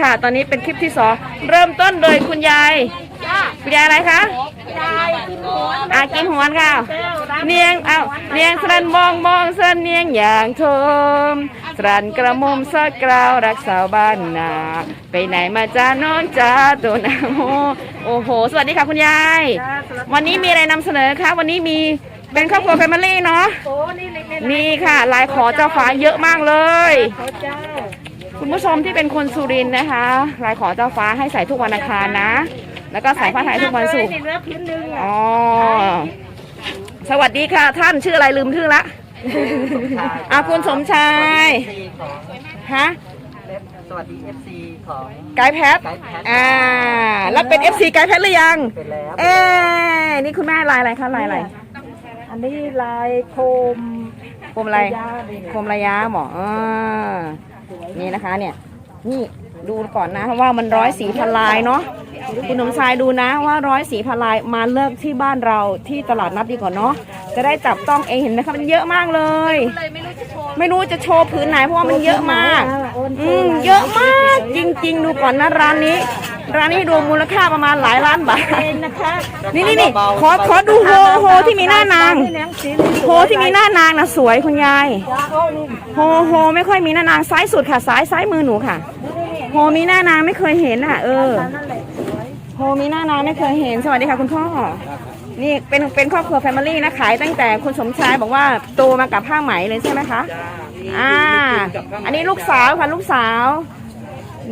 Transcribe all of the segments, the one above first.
ค่ะ ตอนนี้เป็นคลิปที่สองเริ่มต้นโดยคุณยายคุณยายอะไรคะยายกินหัวอากินหวนค่ะแก้วรับเนียงเอาเนียงสรันมองมองสรันเนียงอย่างโทมสรันกระมุมสักกราวรักสาวบ้านนาไปไหนมาจ้าน้องจ้าตัวนาโมโอ้โห สวัสดีค่ะคุณยาย วันนี้มีอะไรนำเสนอคะวันนี้มีเป็นครอบครัวแฟมิลี่เนาะโอ้นี่เล็กนี่ค่ะลายขอเจ้าฟ้าเยอะมากเลยๆเขาเจ้า คุณผู้ชมที่เป็นคนสุรินทร์นะคะลายขอเจ้าฟ้าให้ใส่ทุกวันอังคารนะ แล้วก็ใส่ผ้าไทยทุกวันศุกร์นี่เนื้อพื้นหนึ่งอะอ๋อสวัสดีค่ะท่านชื่ออะไรลืมชื่อละอะคุณสมชายของฮะสวัสดี FC ของไกด์แพทอ่า แล้วเป็น FC ไกด์แพทหรือยัง เป็นแล้ว เอ๊ะนี่คุณแม่ลายอะไรคะลายอะไร อันนี้ลายโคม โคมอะไรยาดิโคมระยะหมออ่า นี่นะคะเนี่ย นี่ดูก่อนนะว่ามันร้อยสีพันลายเนาะคุณหนมชายดูนะว่าร้อยสีพันลายมาเลิกที่บ้านเราที่ตลาดนัดดีกว่าเนาะจะได้จับต้องเองเห็นไหมคะมันเยอะมากเลย ไม่รู้จะโชว์พื้นไหนเพราะว่ามันเยอะมาก อืมเยอะมาก จริง ๆ ดูก่อนนะร้านนี้ ร้านนี้รวมมูลค่าประมาณหลายล้านบาทนะคะนี่นี่นี่ขอขอดูโฮโฮที่มีหน้านางนี่แนงสีเหลืองโฮที่มีหน้านางนะสวยคุณยายโอ้นี่โฮโฮไม่ค่อยมีหน้านางซ้ายสุดค่ะซ้ายซ้ายมือหนูค่ะโฮมีหน้านางไม่เคยเห็นอะ เออนั่นแหละสวยโฮมีหน้านางไม่เคยเห็นสวัสดีค่ะคุณพ่อ นี่เป็นเป็นครอบครัวแฟมิลี่นะขายตั้งแต่คุณสมชายบอกว่าโตมากับผ้าไหมเลยใช่ไหมคะอ่า อันนี้ลูกสาวค่ะลูกสาว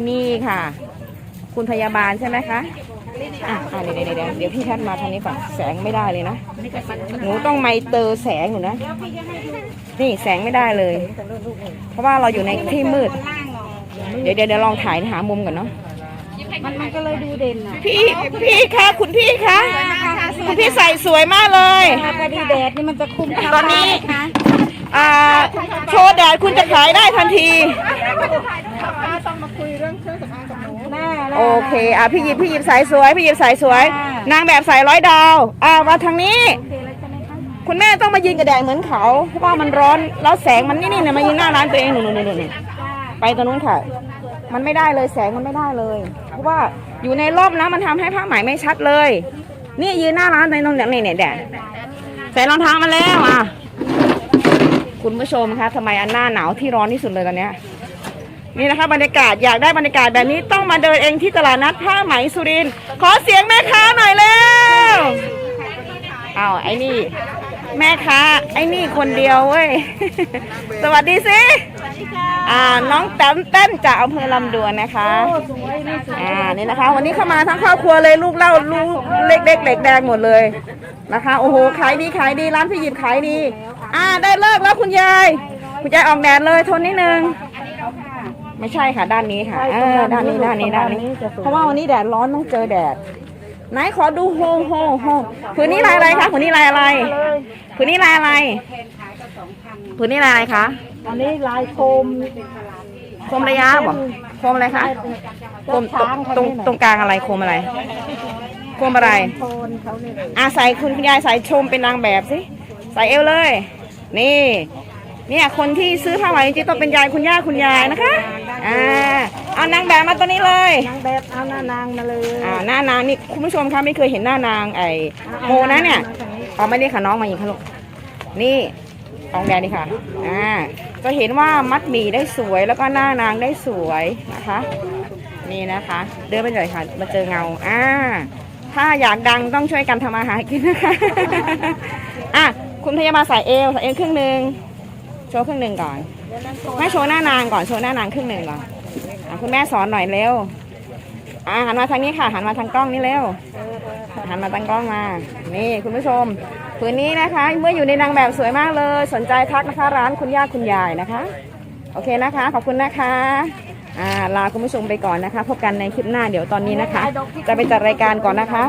นี่ค่ะ คุณพยาบาลใช่ไหมคะอะอะเดี๋ยวเดี๋ยวเดี๋ยวเดี๋ยวพี่แพทย์มาทางนี้ก่อนแสงไม่ได้เลยนะหนูต้องไมเตอร์แสงอยู่นะนี่แสงไม่ได้เลย เพราะว่าเราอยู่ในที่มืดเดี๋ยวเดี๋ยวเดี๋ยวลองถ่ายหามุมก่อนเนาะมันมันก็เลยดูเด่นอะพี่พี่คะคุณพี่คะ คุณพี่ใส่สวยมากเลยถ้ากระดีแดดนี่มันจะคุมตอนนี้อ่าโชว์แดดคุณจะขายได้ทันทีแม่โอเค อะพี่หยิบพี่หยิบสายสวย พี่หยิบสายสวยนางแบบสายร้อยดาว อ่ามาทางนี้คุณแม่ต้องมายืนกับแดดเหมือนเขา เพราะว่ามันร้อน แล้วแสงมันนี่นี่เนี่ยมายืนหน้าร้านตัวเองหนูหนูหนูหนูไปตรงนู้นค่ะ มันไม่ได้เลยแสงมันไม่ได้เลย เพราะว่าอยู่ในร่มนะมันทำให้ผ้าไหมไม่ชัดเลย นี่ยืนหน้าร้านในตรงเนี้ยนี่เนี่ยแดดใส่รองเท้ามาแล้วอะ คุณผู้ชมคะทำไมอันหน้าหนาวที่ร้อนที่สุดเลยตอนเนี้ยนี่นะคะบรรยากาศอยากได้บรรยากาศแบบนี้ต้องมาเดินเองที่ตลาดนัดผ้าไหมสุรินทร์ขอเสียงแม่ค้าหน่อยเร็วอ้าวไอ้นี่ แม่ค้าไอ้นี่คนเดียวเว้ย สวัสดีสิอ่าน้องแต้มเต้นจากอำเภอลำดวนนะคะสวยนี่สวยอ่านี่นะคะ วันนี้เข้ามาทั้งครอบครัวเลยลูกเล่าลูกเล็กเด็กเด็กแดงหมดเลยนะคะโอ้โหขายดีขายดีร้านพี่หยิบขายดี อ่าได้เลิกแล้วคุณยายคุณยายออกแดดเลยทนนิดนึงไม่ใช่ค่ะด้านนี้ค่ะเออด้านนี้ด้านนี้ด้านนี้ เพราะว่าวันนี้แดดร้อนต้องเจอแดด ไหนขอดูโฮโฮโฮผืนนี้ลายอะไรคะผืนนี้ลายอะไรผืนนี้ลายอะไรผืนนี้ลายอะไรคะอันนี้ลายโคมโคมระยะบ่โคมอะไรคะโคมตรงตรงตรงกลางอะไรโคมอะไรโคมอะไรโทนเขาเนี่ยอะใส่คุณยายใส่ชมเป็นนางแบบสิใส่เอวเลย นี่ เนี่ยคนที่ซื้อผ้าไหมจริงๆต้องเป็นยายคุณย่าคุณยายนะคะ อ่า เอานางแบบมาตัวนี้เลย นางแบบเอาหน้านางมาเลยอ่าหน้านางนี่คุณผู้ชมคะไม่เคยเห็นหน้านางไอ้โมนะเนี่ยเอาไม่ได้ค่ะน้องมาอีกค่ะลูกนี่อองแดงนี่ค่ะอ่าจะเห็นว่ามัดหมี่ได้สวยแล้วก็หน้านางได้สวยนะคะ นี่นะคะ เดินไปเลยค่ะ มาเจอเงาอ่าถ้าอยากดังต้องช่วยกันทำอาหารกินนะคะอะคุณพยาบาลใส่เอวใส่เอวครึ่งหนึ่งโชว์ครึ่งหนึ่งก่อนแม่โชว์หน้านางก่อนโชว์หน้านางครึ่งหนึ่งก่อนอะ คุณแม่สอนหน่อยเร็วอ่าหันมาทางนี้ค่ะ หันมาทางกล้องนี่เร็วหันมาทางกล้องมา นี่คุณผู้ชมผืนนี้นะคะ เมื่ออยู่ในนางแบบสวยมากเลย สนใจทักนะคะ ร้านคุณย่าคุณยายนะคะ โอเคนะคะ ขอบคุณนะคะอ่าลาคุณผู้ชมไปก่อนนะคะ พบกันในคลิปหน้าเดี๋ยวตอนนี้นะคะ จะไปจัดรายการก่อนนะคะ